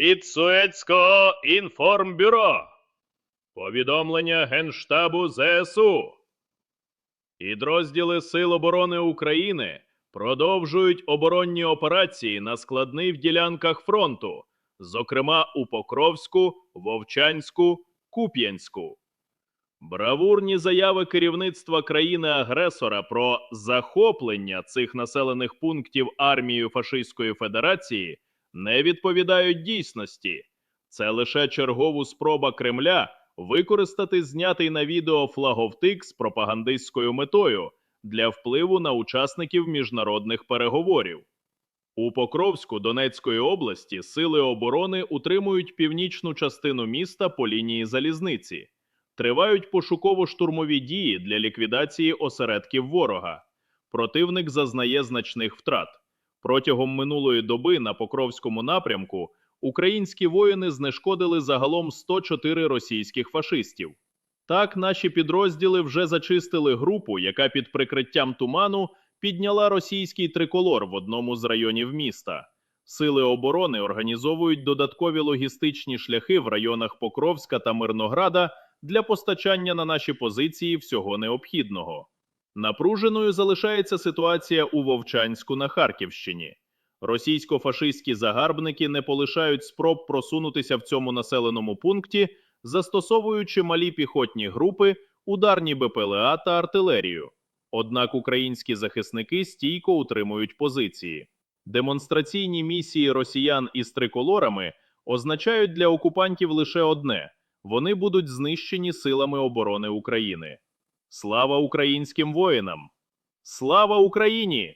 Від Суецького інформбюро. Повідомлення Генштабу ЗСУ. Підрозділи Сил оборони України продовжують оборонні операції на складних ділянках фронту, зокрема у Покровську, Вовчанську, Куп'янську. Бравурні заяви керівництва країни-агресора про захоплення цих населених пунктів армією Фашистської Федерації не відповідають дійсності. Це лише чергова спроба Кремля використати знятий на відео флаговтик з пропагандистською метою для впливу на учасників міжнародних переговорів. У Покровську Донецької області сили оборони утримують північну частину міста по лінії залізниці. Тривають пошуково-штурмові дії для ліквідації осередків ворога. Противник зазнає значних втрат. Протягом минулої доби на Покровському напрямку українські воїни знешкодили загалом 104 російських фашистів. Так, наші підрозділи вже зачистили групу, яка під прикриттям туману підняла російський триколор в одному з районів міста. Сили оборони організовують додаткові логістичні шляхи в районах Покровська та Мирнограда для постачання на наші позиції всього необхідного. Напруженою залишається ситуація у Вовчанську на Харківщині. Російсько-фашистські загарбники не полишають спроб просунутися в цьому населеному пункті, застосовуючи малі піхотні групи, ударні БПЛА та артилерію. Однак українські захисники стійко утримують позиції. Демонстраційні місії росіян із триколорами означають для окупантів лише одне: вони будуть знищені силами оборони України. Слава українським воїнам! Слава Україні!